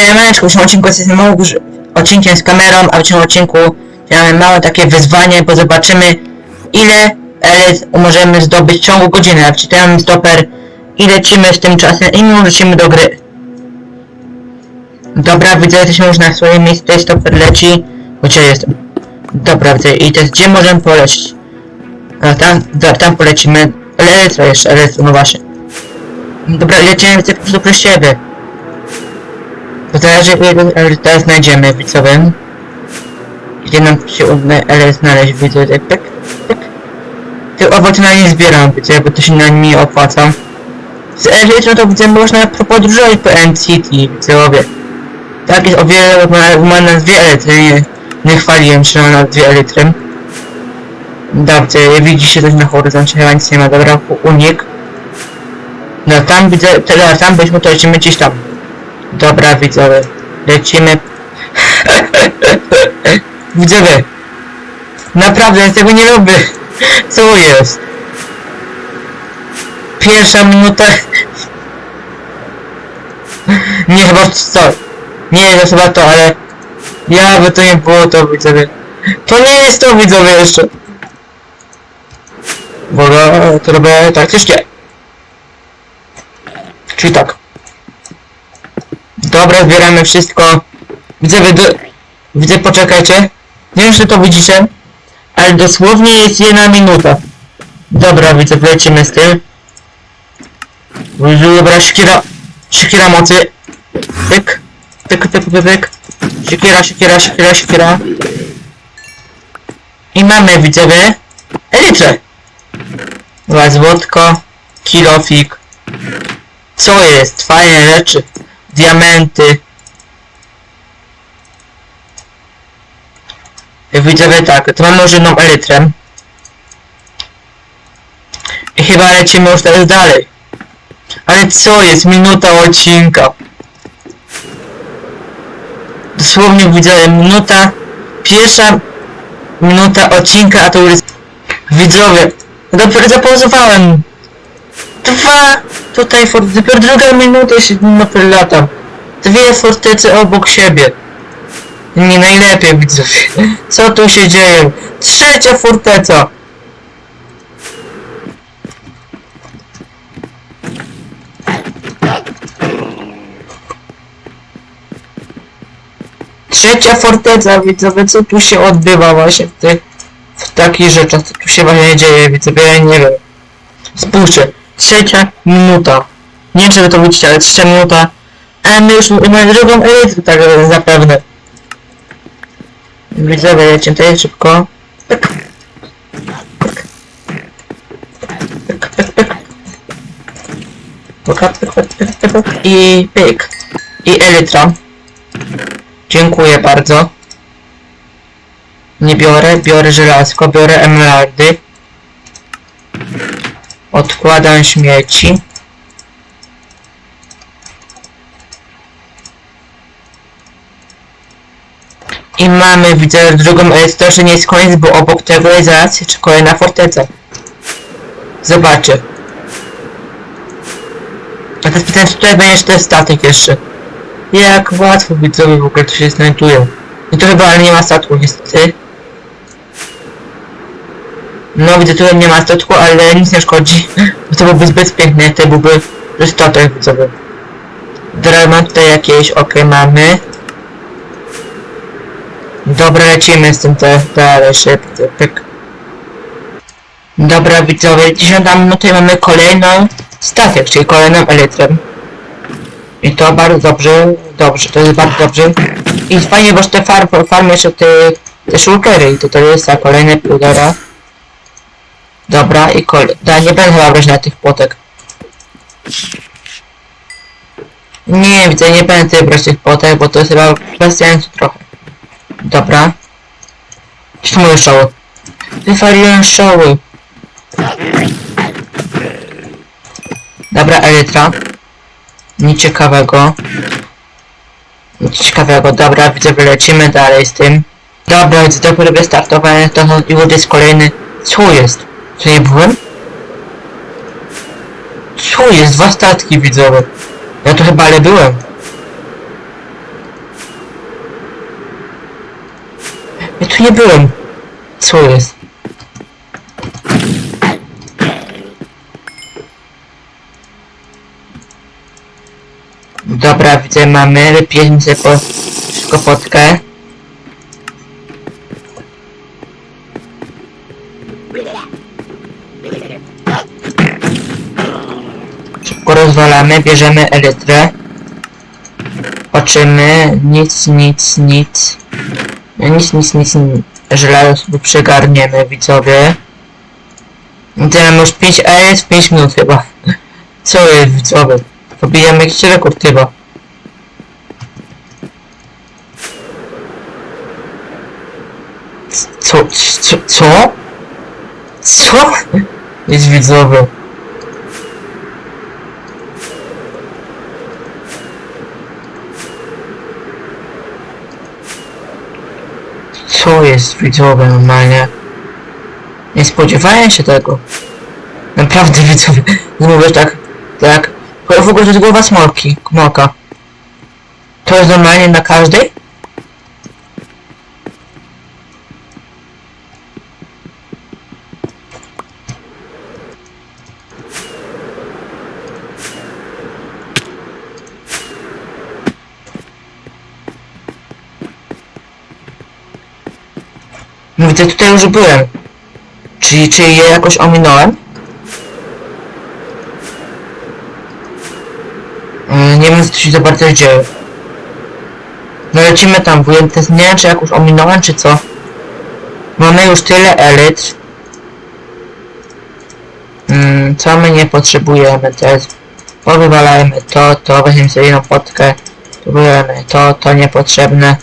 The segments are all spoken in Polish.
Siemaneczko, w dzisiejszym odcinku jesteśmy duży- odcinkiem z kamerą, a w dzisiejszym odcinku mamy małe takie wyzwanie, bo zobaczymy ile elit możemy zdobyć w ciągu godziny. Jak czytałem stoper i lecimy z tym czasem i mimo lecimy do gry. Dobra, widzę, jesteśmy już na swoim miejscu, tutaj stoper leci. Gdzie jestem? Dobra, widzę, i teraz gdzie możemy polecieć? A, tam, do, tam polecimy. Elektro jeszcze, elektro, no właśnie. Dobra, lecimy widzę po prostu przez siebie. To zależy ile teraz znajdziemy, widzowie. Gdzie nam się uda ale znaleźć, widzę, tak, tak, tak. Tych owoce na nie zbieram, widzę, bo to się na nimi opłaca. Z Elytrą to widzę, można podróżować po NCT, widzowie. Tak jest o wiele, ma, ma na dwie elitry, nie, nie chwaliłem się na dwie elitry. Dobrze, widzicie coś na horyzoncie, chyba nic nie ma, dobra, unik. No tam widzę, teraz tam byśmy to lecimy gdzieś tam. Dobra widzowie, lecimy. widzowie, naprawdę ja tego nie lubię. Co jest? Pierwsza minuta. nie chyba co? Nie to chyba to, ale ja by to nie było to widzowie. To nie jest to widzowie jeszcze. Bo to robię taktycznie. Czyli tak. Dobra, zbieramy wszystko. Widzę, wy do... widzę, poczekajcie. Nie wiem, czy to widzicie, ale dosłownie jest jedna minuta. Dobra, widzę, lecimy z tym. Dobra, siekiera, siekiera mocy. Pyk, pyk, pyk, pyk, pyk. Siekiera, siekiera, siekiera, siekiera. I mamy, widzowie, elitrę. Dobra, złotko, kilofik. Co jest? Fajne rzeczy. Diamenty. Widzowie tak, to mamy już jedną elytrę. I chyba lecimy już teraz dalej. Ale co jest? Minuta odcinka. Dosłownie widzowie, minuta, pierwsza minuta odcinka, a to już jest... Widzowie, dopiero zapauzowałem. Dwa, tutaj for, dopiero druga minuta się dopiero latam. Dwie fortecy obok siebie. Nie najlepiej widzowie. Co tu się dzieje? Trzecia forteca. Trzecia forteca, widzowie, co tu się odbywa właśnie w tych, w takich rzeczach, co tu się właśnie dzieje, widzowie, ja nie wiem. Spójrzcie, trzecia minuta. Nie wiem, czy wy to widzicie, ale trzecia minuta. A my już mamy drugą elytrę, tak zapewne. Widzowie, lecimy tutaj szybko. I pyk. I elytra. Dziękuję bardzo. Nie biorę, biorę żelazko, biorę emeraldy. Odkładam śmieci. I mamy, widzę, drugą to że nie jest koniec, bo obok tego jest zaraz jeszcze kolejna forteca. Zobaczę. A teraz pytanie, czy tutaj będzie ten statek jeszcze. Jak łatwo widzowie w ogóle tu się znajdują. I to chyba ale nie ma statku niestety. No widzę tutaj nie ma statku, ale nic nie szkodzi. Bo to byłby zbyt piękny, to byłby statek widzowy. Tutaj jakieś, ok, mamy. Dobra, lecimy z tym te, dalej szybko, pyk. Dobra widzowie, 10 minuty i mamy kolejną statek, czyli kolejną elytrę. I to bardzo dobrze, dobrze, to jest bardzo dobrze. I fajnie, bo te farm, farmy jeszcze te, te shulkery i to, to jest za kolejne półtora. Dobra, i kol... Da, nie będę chyba brać na tych płotek. Nie, widzę, nie będę brać tych płotek, bo to jest chyba bez sensu trochę. Dobra. Moje szoły? Wywaliłem szoły. Dobra, Elytra. Nic ciekawego. Nic ciekawego, dobra, widzę, lecimy dalej z tym. Dobra, widzę, dopiero wystartowane, to i jest kolejny. Co jest? Czy nie byłem? Co jest? Dwa statki widzowe. Ja to chyba ale byłem. Ja tu nie byłem. Co jest? Dobra, widzę mamy, wypijemy sobie po szybko fotkę. Rozwalamy, bierzemy elytrę. Patrzymy, nic, nic, nic. Nic, nic, nic, nic. Żelazo sobie przegarniemy, widzowie. Mamy już 5 elytr w 5 minut chyba. Co jest, widzowie? Pobijamy jakiś rekord chyba. Co? Co? Co? Co? Jest widzowy. Co jest widzowe normalnie? Nie spodziewałem się tego. Naprawdę widzowie. Mówię tak, tak. W ogóle to jest głowa smolki, smoka. To jest normalnie na każdej? Widzę, tutaj już byłem. Czyli, czy je jakoś ominąłem? Yy, nie wiem, co się za bardzo dzieje. No lecimy tam, bo nie wiem, czy jakoś ominąłem, czy co. Mamy już tyle elit. Mm, co my nie potrzebujemy teraz? Powywalajmy to, to, weźmiemy sobie jedną fotkę. Tu to, to niepotrzebne.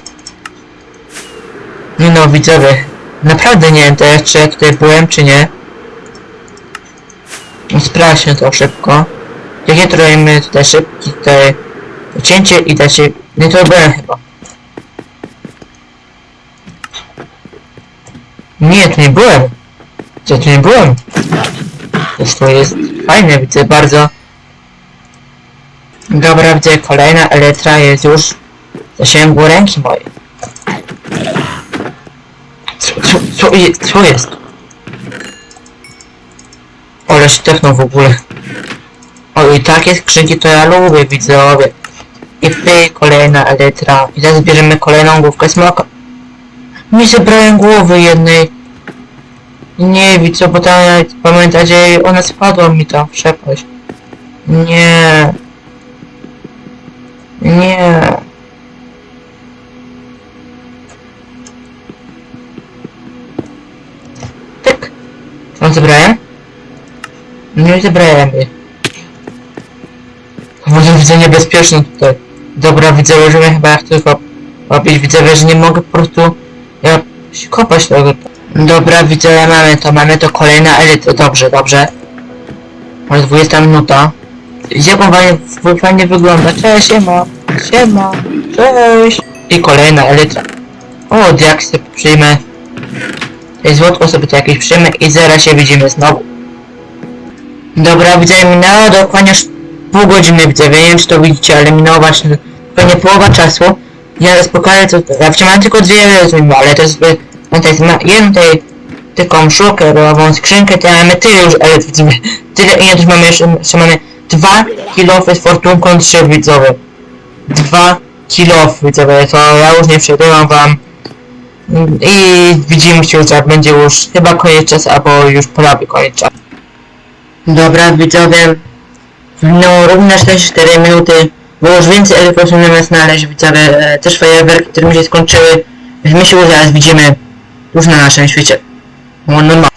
Nie no, widzowie, naprawdę nie wiem teraz, czy ja tutaj byłem, czy nie. No, Sprawdźmy to szybko. Robimy tutaj szybki tutaj cięcie i dacie... Nie to byłem chyba. Nie, tu nie byłem. Co, tu nie byłem? To jest fajne, widzę bardzo. Dobra, widzę kolejna elektra jest już w zasięgu ręki mojej. Co, co, co, je, co jest? Ale w ogóle. O i takie skrzynki to ja lubię widzowie. I py, kolejna elektra. I teraz bierzemy kolejną główkę smoka. Nie zebrałem głowy jednej. Nie widzę, bo tam pamiętacie, ona spadła mi tam w przepaść. Nie. Nie. On zebrałem? Nie zebrałem jej. Może widzę niebezpieczny tutaj. Dobra, widzę, że chyba jak tylko łapić. Widzę, że nie mogę po prostu ja się kopać tego. Dobra, widzę, mamy to, mamy to kolejna elita. Dobrze, dobrze. Może 20 minuta. Jak on fajnie, fajnie wygląda. Cześć, siema. Siema. Cześć. I kolejna elitra. O, diaksy przyjmę. Złotko sobie to jakieś przyjmę i zaraz się widzimy znowu. Dobra, widzę, minęło dokładnie już pół godziny widzę, nie wiem czy to widzicie, ale minęło właśnie pewnie połowa czasu. Ja spokojnie to, ja wciągnąłem tylko dwie rozumiem, ale to jest, pamiętajcie, ma jedną tej, taką szulkę, rolową skrzynkę, to mamy tyle już, ale widzimy, tyle i już mamy jeszcze, jeszcze mamy dwa kilofy z fortunką trzy widzowie. Dwa kilofy widzowie, to ja już nie przegrywam wam. I widzimy się jak będzie już chyba koniec czasu, albo już prawie koniec czasu. Dobra, widzowie, minęło równe 44 minuty, było już więcej elektronów możemy znaleźć, widzowie, e, też fajerwerki, które mi się skończyły, więc my się zaraz widzimy już na naszym świecie. No, no, no.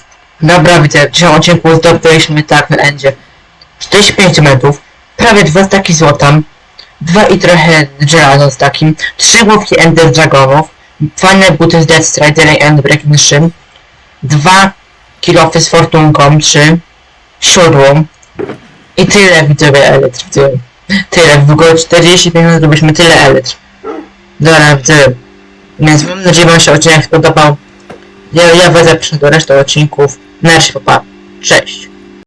Dobra, widzę, w dzisiejszym odcinku zdobyliśmy tak na endzie 45 metrów, prawie dwa staki złota, dwa i trochę żelaza z takim, trzy główki Ender Dragonów, fajne buty z Death Strider i End Breaking Shim, dwa kilofy z fortunką, trzy, siodło i tyle widzowie elektr, tyle. Tyle, w ogóle 45 minut zrobiliśmy tyle elektr. Dobra, widzowie. Więc mam nadzieję, że wam się odcinek spodobał. Ja, ja was do reszty odcinków. Na razie, papa. Cześć.